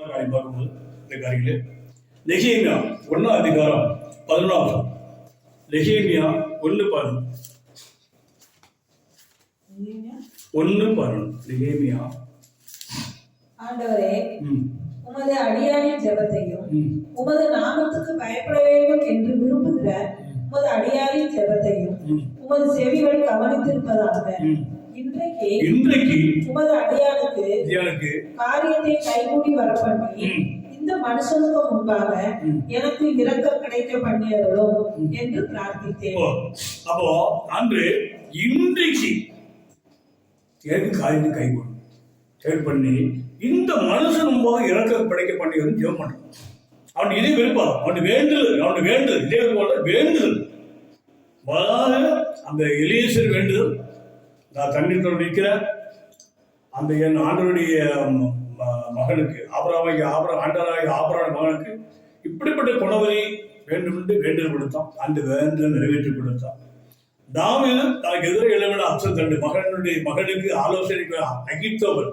இந்த காரியங்களே லெஹேமியா ஒன்றாம் அதிகாரம் பதினொன்றாம் லெஹேமியா ஒன்று பதினொன்று. ஒன்று பதினொன்று. லெஹேமியா ஆண்டவரே உமது அடியாரின் ஜெபத்தையும் உமது நாமத்துக்கு பயப்பட வேண்டும் என்று விரும்புகிற உமது அடியாரின் ஜெபத்தையும் உமது செவிகள் கவனித்திருப்பதாக. இன்றைக்கு உமது அடியானுக்கு எனக்கு காரியத்தை கைகூடி ம். இந்த மனுஷனுக்கு முன்பாக. எனக்கு இரக்கம் கிடைக்க பண்ணியவளும் என்று பிரார்த்தித்தேன். அப்போ அன்று இன்றைக்கு எனக்கு காரியத்தை கைகூடும் செயல் பண்ணி இந்த மனுஷன் முன்பாக இறக்க படைக்க பண்ணி வந்து ஜெபம் பண்றான் அவன் இதே விருப்பம் அவன் வேண்டுதல் அவன் வேண்டுதல் இதே போல வேண்டுதல். முதல்ல அந்த எலியேசர் வேண்டுதல் நான் தண்ணீர் தொட நிற்கிறேன் அந்த என் ஆண்டருடைய மகனுக்கு ஆபராவாகி ஆபரா ஆண்டவராகி ஆபரான மகனுக்கு இப்படிப்பட்ட குணவரி வேண்டும் என்று வேண்டுதல் கொடுத்தான். அந்த வேண்டுதல் நிறைவேற்றி கொடுத்தான். தாவீது தனக்கு எதிரே எழுவின அச்சம் தண்டு மகனுடைய மகனுக்கு ஆலோசனை அகித்தவர்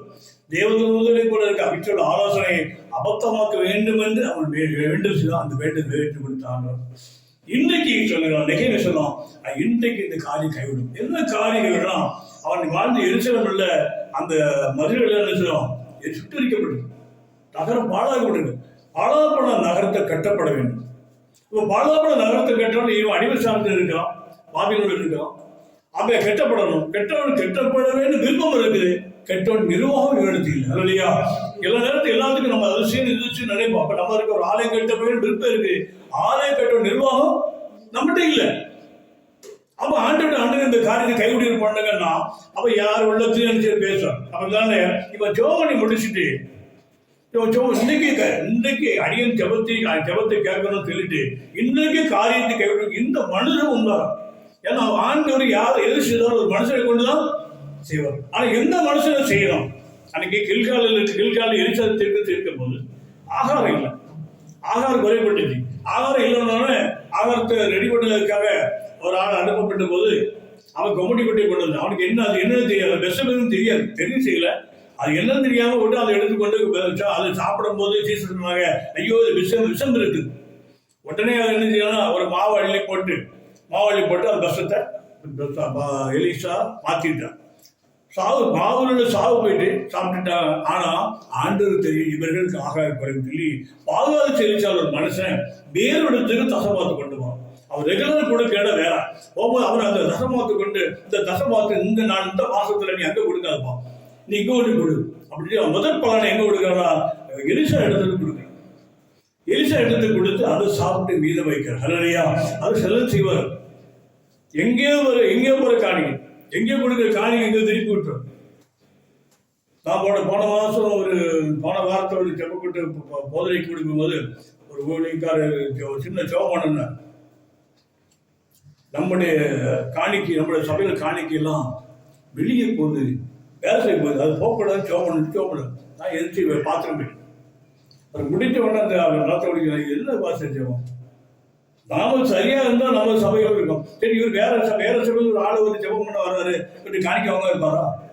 தேவதூதனை போல இருக்க அகித்தோட ஆலோசனையை அபத்தமாக்க வேண்டும் என்று அவன் வே- வேண்டும் செய்தான். அந்த வேண்டுதல் நிறைவேற்றி கொடுத்தான் இன்றைக்கு சொல்லுகிறான் நெகைமை சொல்லலாம் இன்றைக்கு இந்த காரியம் கைவிடும். என்ன காரியங்கள்னா அவன் வாழ்ந்த எரிசலம் இல்ல அந்த மதுரையில் என்ன சுட்டரிக்கப்பட்டது நகரம் பாழாகப்பட்டது பாழாப்பட நகரத்தை கட்டப்பட வேண்டும். இப்போ பாழாப்பட நகரத்தை கட்டணும் இவன் அடிமைசாரத்தில் இருக்கான் பாபிலோடு இருக்கான் அப்ப கெட்டப்படணும். கெட்டவன் கெட்டப்பட வேண்டும் விருப்பம் இருக்குது. கெட்டவன் நிர்வாகம் இவனுக்கு இல்லை. இல்லையா? எல்லா நேரத்தில் எல்லாத்துக்கும் நம்ம அதிசயம் செய்யணும் நினைப்போம். அப்ப நம்ம இருக்க ஒரு ஆலயம் கட்ட வேண்டும் விருப்பம் இருக்கு. ஆலயம் கட்டணும் நிர்வாகம் நம்மகிட்ட இல்லை. அப்ப ஆண்டு ஆண்டு இந்த காரியத்தை கைவிடி பண்ணுங்கன்னா அப்ப யார் உள்ளத்தையும் நினைச்சு பேசுறான் அப்ப தானே இவன் ஜோமணி முடிச்சுட்டு இவன் ஜோம் இன்னைக்கு இன்னைக்கு அடியன் ஜபத்தை ஜபத்தை கேட்கணும்னு சொல்லிட்டு இன்னைக்கு காரியத்தை கைவிட்டு இந்த மனுஷன் உண்மைதான். ஏன்னா ஆண்டவர் யார் எது செய்தாலும் ஒரு மனுஷனை கொண்டுதான் செய்வார். ஆனா எந்த மனுஷனை செய்யணும்? அன்னைக்கு கில்காலில் இருக்கு கில்காலில் எரிசல் திருக்க இருக்கும் போது ஆகாரம் இல்லை. ஆகாரம் குறைபட்டுச்சு ஆகாரம் இல்லைன்னொடனே ஆகாரத்தை ரெடி பண்ணதுக்காக ஒரு ஆள் அனுப்பப்பட்ட போது அவன் கொம்பட்டி கொட்டி கொண்டு வந்தான். அவனுக்கு என்ன அது என்னன்னு தெரியாது. விஷம் எதுவும் தெரியாது. தெரியும் செய்யல. அது என்னன்னு தெரியாம விட்டு அதை எடுத்து கொண்டு அதை சாப்பிடும் போது சீசனாக ஐயோ இது விஷம் விஷம் இருக்குது உடனே அதை என்ன செய்யணும் ஒரு மாவு அள்ளி போட்டு மாவு அள்ளி போட்டு அந்த விஷத்தை எலிசா மாத்திட்டான். சாவு மாவுல சாவு போயிட்டு சாப்பிட்டுட்டாங்க ஆனா ஆண்டவர் தெரியும் இவர்களுக்கு ஆகாய குறைவு சொல்லி பாதுகாப்பு செலுத்தால் ஒரு மனுஷன். வேறொடத்துக்கு தசமாத்து கொண்டு அவர் அவன் ரெகுலர் கொடுக்க இடம் வேற. ஒவ்வொரு அவர் அந்த தசமாத்து கொண்டு இந்த தசமாத்து இந்த நாள் இந்த மாசத்துல நீ அங்க கொடுக்காதப்பா நீ இங்க ஒன்று கொடு. அப்படி அவன் முதல் பலனை எங்க கொடுக்கறா எலிசா இடத்துக்கு கொடுக்குறான். எலிசா இடத்துக்கு கொடுத்து அதை சாப்பிட்டு மீதம் வைக்கிறார் ஹலரையா அது செல்ல செய்வார் எங்கேயோ ஒரு எங்கேயோ போற காணிக்கை எங்கேயோ கொடுக்குற காணிக்கை எங்கேயோ திருப்பி விட்டுரும் நான் போன போன மாதம் ஒரு போன வாரத்தோட செப்பப்பட்டு போதனைக்கு கொடுக்கும்போது ஒரு ஊழியக்காரர் சின்ன ஜோம் பண்ணேன் நம்முடைய காணிக்கை நம்முடைய சபையில் காணிக்கையெல்லாம் வெளியே போகுது வேலை செய்ய போகுது அது போகக்கூடாது ஜோம் பண்ணு நான் எதிர்த்து பாத்திரம் போயிட்டேன் அது முடிஞ்ச உடனே அந்த ரத்த ஒடிக்கிறாங்க என்ன பாச ஜெபம்? நாம சரியா இருந்தா நம்ம சபையில் இருக்கோம். சரி இவர் வேற ச- வேற சபையில் ஒரு ஆள் வந்து ஜெபம் பண்ண வர்றாரு. இப்படி காணிக்க அவங்க இருப்பாரா?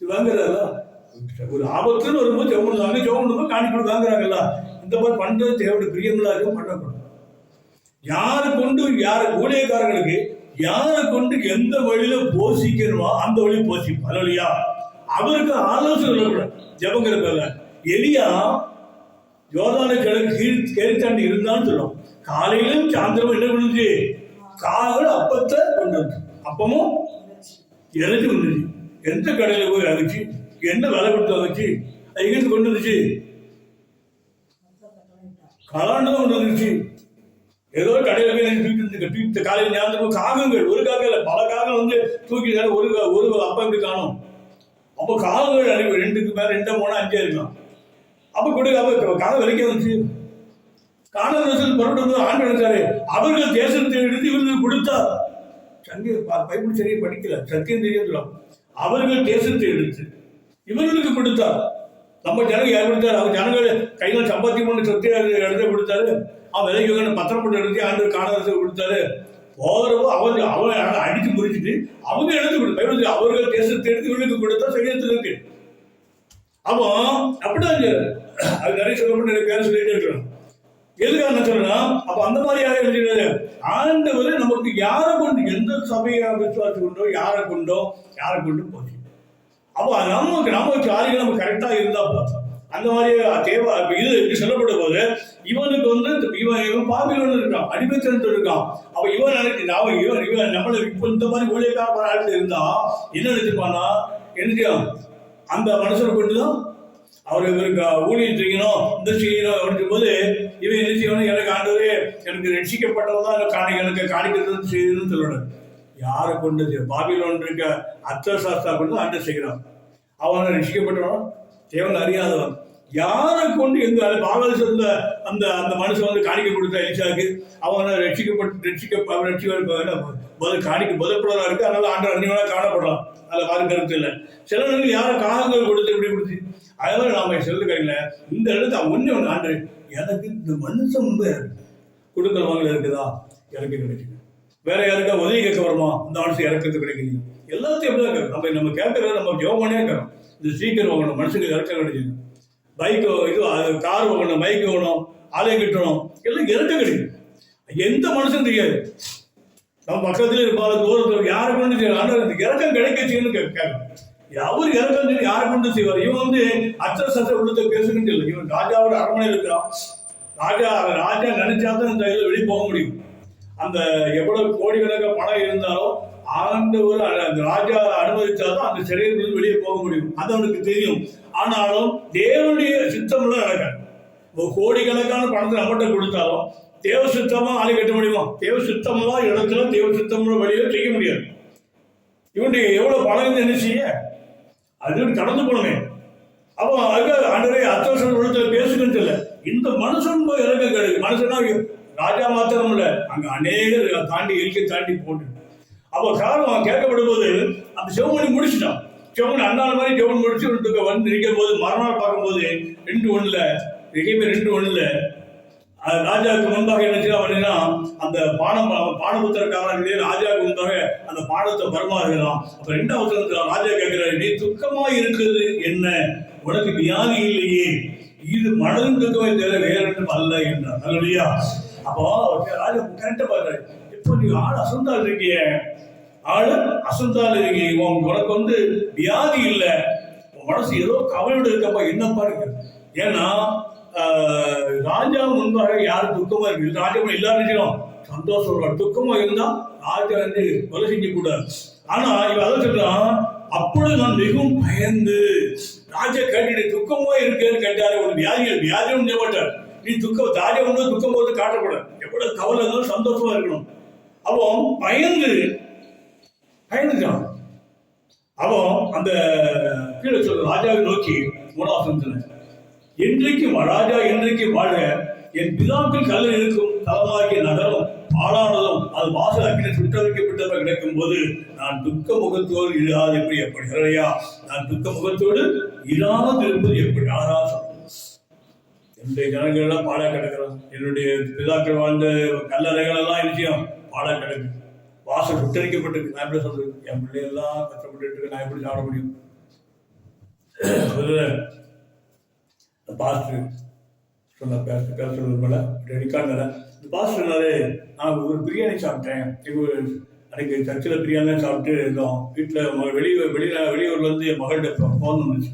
இது ஒரு ஆபத்துன்னு வரும்போது ஜெபம் பண்ணுவாங்க ஜெபம் பண்ணும்போது காணிக்க வாங்குறாங்கல்ல. இந்த மாதிரி பண்றது தேவையோட பிரியமில்லாத பண்ணக்கூடாது. யாரை கொண்டு யார் ஊழியக்காரர்களுக்கு யாரை கொண்டு எந்த வழியில போஷிக்கணுமோ அந்த வழி போஷிப்போம் இல்லையா அவருக்கு ஆலோசனை சொல்லக்கூடாது ஜெபங்கிற பேர்ல. எலியா யோதான கிழக்கு கீழ் கேரித்தாண்டி இருந்தான்னு சொல்லும். காலையிலும் சாயந்தரமும் என்ன பண்ணுச்சு? காவல் அப்பத்தை கொண்டு வந்து. அப்பமும் இறச்சி வந்துச்சு எந்த கடையில் போய் அரைச்சு என்ன விலை கொடுத்து அரைச்சு அது எங்கிருந்து கொண்டு வந்துச்சு கலாண்டு தான் கொண்டு வந்துச்சு ஏதோ கடையில் போய் தூக்கிட்டு தூக்கி வந்து காலையில் நேரத்துக்கு காகங்கள் ஒரு காகம் இல்லை பல காகம் வந்து தூக்கி ஒரு ஒரு அப்பம் இப்படி காணும்? அப்போ காகங்கள் அறிவு ரெண்டுக்கு மேல ரெண்டு மூணு அஞ்சா இருக்கலாம். அப்ப கொடுக்க அப்ப காக வரைக்கும் வந்துச்சு காணவர்கள் புறப்பட்டு வந்து ஆண்டு எடுத்தாரு அவர்கள் தேசத்தை எடுத்து இவர்கள் கொடுத்தார் சங்க பைபிள் சரியா படிக்கல சத்தியம் தெரியல அவர்கள் தேசத்தை எடுத்து இவர்களுக்கு கொடுத்தார் நம்ம ஜனங்க யார் கொடுத்தாரு? அவர் ஜனங்கள் கையில் சம்பாத்தியம் பண்ணி சொத்தை இடத்தை கொடுத்தாரு. அவன் விலைக்கு வாங்கின பத்திரம் போட்டு எடுத்து ஆண்டு காணவர்கள் கொடுத்தாரு? போகிறப்போ அவங்க அவன் அடித்து முறிச்சிட்டு அவங்க எழுந்து கொடுத்தாரு அவர்கள் தேசத்தை எடுத்து விழுந்து கொடுத்தா சரீரத்தில் இருக்கு. அப்போ அப்படிதான் அது நிறைய சொல்லப்பட்டு நிறைய பேர் சொல்லிட்டே இருக்கிறோம். எதுக்காக நான் சொல்றேன்னா அப்ப அந்த மாதிரியாக இருக்கிறது ஆண்டவர் நமக்கு யாரை கொண்டு எந்த சபையை விசுவாசி கொண்டோ யாரை கொண்டோ யாரை கொண்டு போச்சு அப்போ நமக்கு நம்ம காரியங்கள் நம்ம கரெக்டா இருந்தா பார்த்தோம் அந்த மாதிரி தேவை இது சொல்லப்பட்ட போது இவனுக்கு வந்து இவன் இவன் பாபிலோன் இருக்கான் அடிமைத்தனத்தில் இருக்கான். அப்ப இவன் நினைச்சு அவன் இவன் இவன் நம்மள இப்ப இந்த மாதிரி ஊழியக்கார ஆட்கள் இருந்தா என்ன நினைச்சிருப்பானா என்ன அந்த மனுஷனை கொண்டு தான் அவர் இவருக்கு ஊழியம் செய்யணும் இந்த செய்யணும் அப்படின்ற போது இவன் என்ன செய்யணும் எனக்கு ஆண்டவரே எனக்கு ரட்சிக்கப்பட்டவன் தான் எனக்கு காணி எனக்கு காணிக்கிறது செய்யணும்னு சொல்லணும் யாரை கொண்டு பாபிலோன் இருக்க அத்த சாஸ்தா கொண்டு ஆண்டு செய்கிறான் அவனை ரட்சிக்கப்பட்டவன் தேவன் அறியாதவன். யாரை கொண்டு எங்க பாகல் சொந்த அந்த அந்த மனுஷன் வந்து காணிக்க கொடுத்த எலிசாக்கு அவனை ரட்சிக்கப்பட்டு ரட்சிக்க ரட்சிக்க முதல் காணிக்க பதில்படுறதா இருக்கு. அதனால ஆண்டு அன்னியவனா காணப்படலாம். அதில் மாறு கருத்து இல்லை. சில நேரங்கள் யாரை காகங்கள் கொடுத்து இப்படி கொடுத்து? அதனால நாம சொல்ல கையில் இந்த இடத்துல ஒண்ணு ஒன்று ஆண்டு எனக்கு இந்த மனுஷன் வந்து கொடுக்கல் இருக்குதா? எனக்கு கிடைக்குது வேற யாருக்கா உதவி கேட்க வருமா? இந்த மனுஷன் இறக்கிறது கிடைக்குது எல்லாத்தையும் எப்படி தான் நம்ம நம்ம கேட்கறது நம்ம ஜோபனே இருக்கிறோம் இந்த சீக்கிரம் வாங்கணும் மனுஷனுக்கு இறக்க கிடைக்குது பைக்கு இது கார் வாங்கணும் பைக் வாங்கணும் ஆலயம் கட்டணும் எல்லாம் இறக்க கிடைக்கும் எந்த மனுஷன் தெரியாது. நம்ம பக்கத்துல இருப்பாங்க தூரத்தில் யாரு கொண்டு செய்யணும் ஆனால் இந்த இறக்கம் கிடைக்கச்சுன்னு கேட்கணும் அவர் இறக்கம் யார் கொண்டு செய்வார்? இவன் வந்து அச்சர சச்ச உள்ளத்தை பேசுகிட்டு இல்லை. இவன் ராஜாவோட அரண்மனை இருக்கிறான். ராஜா ராஜா நினைச்சாதான் இந்த இதில் வெளியே போக முடியும். அந்த எவ்வளவு கோடிக்கணக்கான பணம் இருந்தாலும் ஆண்டவர் அந்த ராஜா அனுமதிச்சாதான் அந்த சிறையிலிருந்து வெளியே போக முடியும். அது அவனுக்கு தெரியும். ஆனாலும் தேவனுடைய சித்தம்லாம் நடக்காது ஒரு கோடிக்கணக்கான பணத்தை நம்மகிட்ட கொடுத்தாலும் தேவ சித்தமா ஆளை கட்ட முடியுமா? தேவ சித்தம்லாம் இடத்துல தேவ சித்தம்ல வழியில செய்ய முடியாது. இவனுடைய எவ்வளவு பணம் என்ன செய்ய? அது கடந்து போனமே. அப்போ அது ஆண்டவரே அத்தவசம் உள்ளத்துல பேசுகிறது இல்லை இந்த மனுஷன் போய் இறக்க கிடையாது மனுஷனா ராஜா மாத்திரம் இல்ல. அங்க அநேகர் தாண்டி இயற்கை தாண்டி போட்டு அப்போ காரணம் கேட்கப்படும் போது அந்த சிவமணி முடிச்சுட்டான். சிவமணி அண்ணாள் மாதிரி சிவமணி முடிச்சு விட்டு வந்து நிற்கும் போது மறுநாள் பார்க்கும்போது ரெண்டு ஒண்ணுல எங்கேயுமே ரெண்டு ஒண்ணுல. ராஜாவுக்கு முன்பாக என்ன செய்யலாம் அப்படின்னா அந்த பானம் பானபுத்திரக்காரர்களே ராஜாவுக்கு முன்பாக அந்த பாடத்தை பரமாறுகிறான் அப்ப ரெண்டாவது ராஜா கேட்கிறாரு நீ துக்கமா இருக்குது என்ன? உனக்கு வியாதி இல்லையே. இது மனதும் துக்கமே தவிர வேற ஒன்றும் அல்ல என்றார். அல்லையா அப்போ ராஜா கரெக்டா பாக்குறாரு இப்போ நீ ஆள் அசந்தால் இருக்கிய ஆள் அசந்தால் இருக்கீங்க உன் உனக்கு வந்து வியாதி இல்லை. உன் மனசு ஏதோ கவலையோட இருக்கப்பா என்னப்பா பாருங்க. ஏன்னா ராஜா முன்பாக யார் துக்கமா இருக்கு? ராஜா எல்லாரும் செய்யணும் சந்தோஷம் துக்கமா இருந்தா ராஜா வந்து கொலை செஞ்சு கூடாது ஆனா இவன் அதை சொல்றான் அப்பொழுது நான் மிகவும் பயந்து ராஜா கேட்டுட்டு துக்கமா இருக்கேன்னு கேட்டாரு ஒரு வியாதிகள் வியாதியும் செய்ய நீ துக்கம் ராஜா வந்து துக்கம் போது காட்டக்கூடாது எவ்வளவு கவலை இருந்தாலும் சந்தோஷமா இருக்கணும். அப்போ பயந்து பயணிக்கிறான். அவன் அந்த கீழே சொல்ற ராஜாவை நோக்கி மூணாசனத்துல என்றைக்கு ராஜா என்றைக்கு வாழ. என் பிதாக்கள் கல்லில் இருக்கும் தலமாகிய நகரம் பாழானதும் அது வாசல் அக்கினை சுட்ட கிடைக்கும் போது நான் துக்க முகத்தோடு இராது எப்படி எப்படி இல்லையா நான் துக்க முகத்தோடு இராது இருப்பது எப்படி? ஆறா என்னுடைய ஜனங்கள் எல்லாம் பாழா கிடக்கிறோம் என்னுடைய பிதாக்கள் வாழ்ந்த கல்லறைகள் எல்லாம் நிச்சயம் பாழா கிடக்கு வாசல் சுட்டரிக்கப்பட்டிருக்கு நான் எப்படி சொல்றது? என் பிள்ளைகள்லாம் கஷ்டப்பட்டு இருக்கு நான் எப்படி சாப்பிட முடியும்? பாஸ்டர் சொன்ன பேச பேச சொல்லுங்கள ரெடிக்கார்டில் இந்த பாஸ்டர்னாலே நான் ஒரு பிரியாணி சாப்பிட்டேன். எங்க அன்னைக்கு சர்ச்சில் பிரியாணி சாப்பிட்டு இருந்தோம். வீட்டில் வெளியூர் வெளியில வெளியூர்லேருந்து என் மகள்கிட்ட ஃபோன் வந்துச்சு.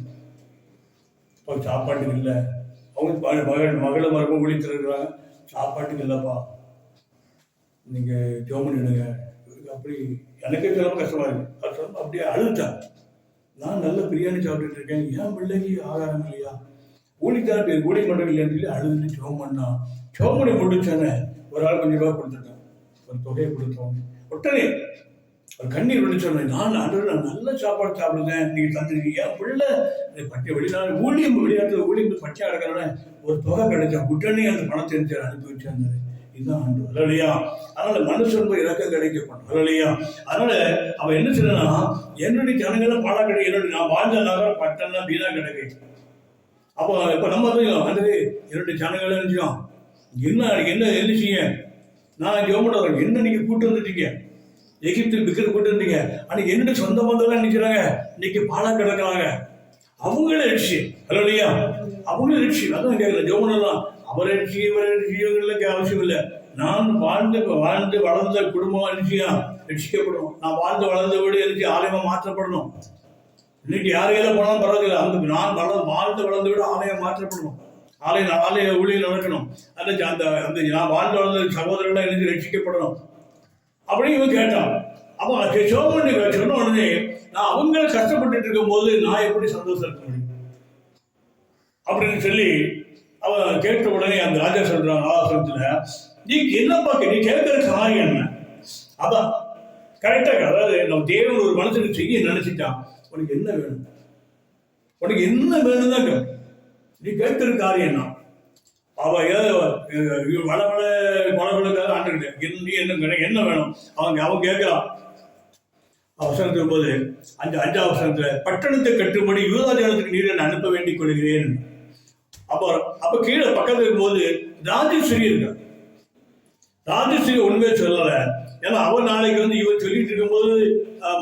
இப்போ சாப்பாட்டுக்கு இல்லை. அவங்க மகள் மகள் மகளை மருமகம் விழித்திருக்கிறாங்க சாப்பாட்டுக்கு இல்லைப்பா. நீங்கள் ஜோமன் பண்ணிடுங்க அப்படி எனக்கே சில கஷ்டமாக இருக்கு. கஷ்டம் அப்படியே அழுத்தேன் நான் நல்ல பிரியாணி சாப்பிட்டுட்டு இருக்கேன். ஏன் பிள்ளைக்கு ஆகாரம் இல்லையா? ஊழித்தார் பேர் ஊழி பண்ணுறது இல்லைன்னு சொல்லி அழுதுட்டு ஜோம் பண்ணா. ஜோம் பண்ணி முடிச்சோன்னே ஒரு ஆள் கொஞ்சம் ரூபா கொடுத்துட்டேன். ஒரு தொகையை கொடுத்தோம். உடனே ஒரு கண்ணீர் விழிச்சோன்னே நான் ஆண்டவர் நான் நல்ல சாப்பாடு சாப்பிடுறேன். நீங்க தந்துருக்கீங்க என் பிள்ளை? இந்த பட்டி வெளிநாடு ஊழியம் வெளிநாட்டில் ஊழியம் பட்டியாக கிடக்கிறவன ஒரு தொகை கிடைச்சா உடனே அந்த பணத்தை எடுத்து அனுப்பி வச்சிருந்தாரு இதுதான் ஆண்டு இல்லையா அதனால மனுஷன் போய் இறக்க கிடைக்கப்படும் இல்லையா அதனால அவன் என்ன செய்யறா என்னுடைய ஜனங்களை பாடா கிடைக்கும் என்னுடைய நான் வாழ்ந்த நகரம் பட்டம்லாம் வீணா கிடைக்கும் அப்போ இப்போ நம்ம தெரியும் ஆண்டவே என்னுடைய ஜனங்களை நினைச்சோம் என்ன என்ன என்ன செய்ய? நான் ஜோமட்டோம் என்ன நீங்கள் கூட்டு வந்துட்டீங்க? எகிப்தில் பிக்கர் கூட்டு வந்தீங்க. அன்னைக்கு என்னுடைய சொந்த பந்தெல்லாம் நினைக்கிறாங்க இன்னைக்கு பாலா கிடக்குறாங்க அவங்களே விஷயம் இல்லையா அவங்களும் ரட்சி. அதான் கேட்கல ஜோமனெல்லாம் அவர் ரட்சி இவர் ரட்சி அவசியம் இல்லை நான் வாழ்ந்து வாழ்ந்து வளர்ந்த குடும்பம் ரட்சியா ரட்சிக்கப்படும். நான் வாழ்ந்து வளர்ந்த வீடு ரட்சி ஆலயமா மாற்றப்படணும். இன்னைக்கு யார் கையில போனாலும் பரவாயில்ல. அந்த நான் வளர்ந்து வாழ்ந்து வளர்ந்த வீடு ஆலயம் மாற்றப்படணும். ஆலய ஆலய ஊழியர் நடக்கணும். அந்த அந்த அந்த நான் வாழ்ந்து வளர்ந்த சகோதரர்கள் எனக்கு ரட்சிக்கப்படணும். அப்படின்னு இவன் கேட்டான். அப்போ சோமண்ணி சொன்ன உடனே நான் அவங்க கஷ்டப்பட்டுட்டு இருக்கும்போது நான் எப்படி சந்தோஷம் இருக்க முடியும்? அப்படின்னு சொல்லி அவன் கேட்ட உடனே அந்த ராஜா சொல்றான் ஆலோசனத்துல நீ என்னப்பா கே- நீ கேட்கிற காரியம் என்ன? அதான். கரெக்டாக அதாவது நம்ம தேவன் ஒரு மனுஷனுக்கு செய்ய நினைச்சிட்டான். உனக்கு என்ன வேணும்? உனக்கு என்ன வேணும் தான் நீ கேட்கிற காரியம் என்ன? அவ ஏதோ வள வளவளுக்காக ஆண்டுகிட்டேன் நீ என்ன வேணும்? என்ன வேணும்? அவங்க அவன் கேட்கிறான். அவசரத்துக்கு போது அஞ்சு அஞ்சாம் அவசரத்துல பட்டணத்தை கட்டும்படி யூதா ஜனத்துக்கு நீரை அனுப்ப வேண்டிக் கொள்கிறேன். அப்போ அப்ப கீழே பக்கத்துல இருக்கும்போது ராஜஸ்ரீ இருக்கா. ராஜஸ்ரீ உண்மையை சொல்லல. ஏன்னா அவன் நாளைக்கு வந்து இவன் சொல்லிட்டு இருக்கும்போது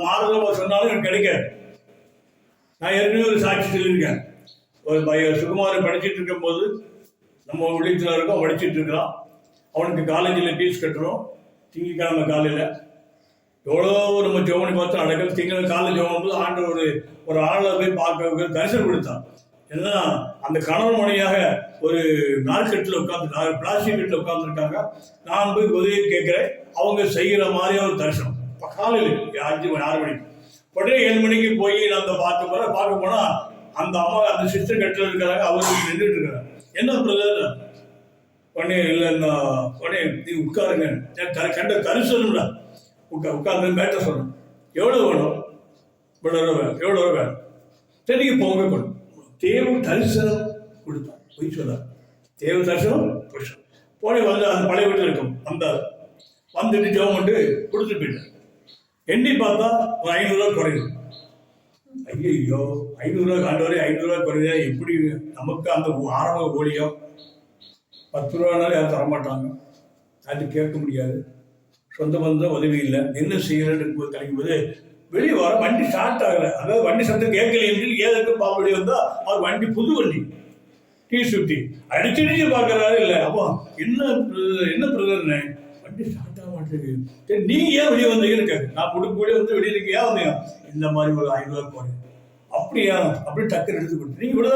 மாறுதல் சொன்னாலும் எனக்கு கிடைக்காது. நான் ஏற்கனவே ஒரு சாட்சி சொல்லியிருக்கேன். ஒரு பைய சுகுமாரன் படிச்சிட்டு இருக்கும்போது நம்ம விழித்துல இருக்கோம் படிச்சிட்டு இருக்கிறான். அவனுக்கு காலேஜில் ஃபீஸ் கட்டுறோம் திங்கக்கிழமை காலையில். எவ்வளோ நம்ம ஜோமனி பார்த்து நடக்கிறது திங்கள் காலையில் ஜோமன் போது ஆண்டு ஒரு ஒரு ஆளை போய் பார்க்க தரிசனம் கொடுத்தான். ஏன்னா அந்த கணவன் மனையாக ஒரு நார்க்கட்டில் உட்காந்து பிளாஸ்டிக் கட்டில் உட்காந்துருக்காங்க நான் போய் உதவி கேட்குறேன். அவங்க செய்கிற மாதிரியே ஒரு தரிசனம். இப்போ காலையில் அஞ்சு மணி ஆறு மணிக்கு. உடனே ஏழு மணிக்கு போய் நான் அந்த பார்க்க போகிறேன் பார்க்க போனால் அந்த அம்மா அந்த சிஸ்டர் கட்டில் இருக்கிறாங்க. அவங்க நின்றுட்டு இருக்கிறாங்க என்ன பிரதர்? உடனே இல்லை நான் உடனே நீ உட்காருங்க. நான் கண்ட தரிசனம்ல உட்கா உட்கார்ந்து பேட்ட சொன்னேன். எவ்வளோ வேணும்? இவ்வளோ ரூபா வேணும் எவ்வளோ ரூபா வேணும் சரி நீங்க போங்க. தேவ தரிசனம் கொடுத்தான். பொய் சொல்ல. தேவ தரிசனம் புருஷன் போனே வந்து அந்த பழைய வீட்டில் இருக்கும். வந்தார். வந்துட்டு ஜெபம் பண்ணிட்டு கொடுத்துட்டு போயிட்டார். எண்ணி பார்த்தா ஒரு ஐநூறுரூவா குறையுது ஐயோ ஐநூறுரூவா காண்டவரே ஐநூறுரூவா குறையுதா எப்படி நமக்கு அந்த ஆரம்ப ஊழியம்? பத்து ரூபானாலும் யாரும் தரமாட்டாங்க. அது கேட்க முடியாது. சொந்த பந்தம் உதவி இல்லை. என்ன செய்யறதுன்னு போது கிடைக்கும் போது வெளியே வர வண்டி ஸ்டார்ட் ஆகல. அதாவது வண்டி சத்தம் கேட்கல என்று ஏதற்கு பாப்படி வந்தா அவர் வண்டி புது வண்டி டீ சுட்டி அடிச்சடிச்சு பார்க்குறாரு இல்லை. அப்போ என்ன என்ன பிரதர்னே? வண்டி ஸ்டார்ட் ஆக மாட்டேங்குது. சரி நீ ஏன் வெளியே வந்தீங்கன்னு கேட்கு நான் முடுக்கு கூட வந்து வெளியே ஏன் வந்தீங்க? இந்த மாதிரி ஒரு ஐநூறுவா போறேன் அப்படியா? அப்படி டக்குன்னு எடுத்து கொடுத்து நீங்க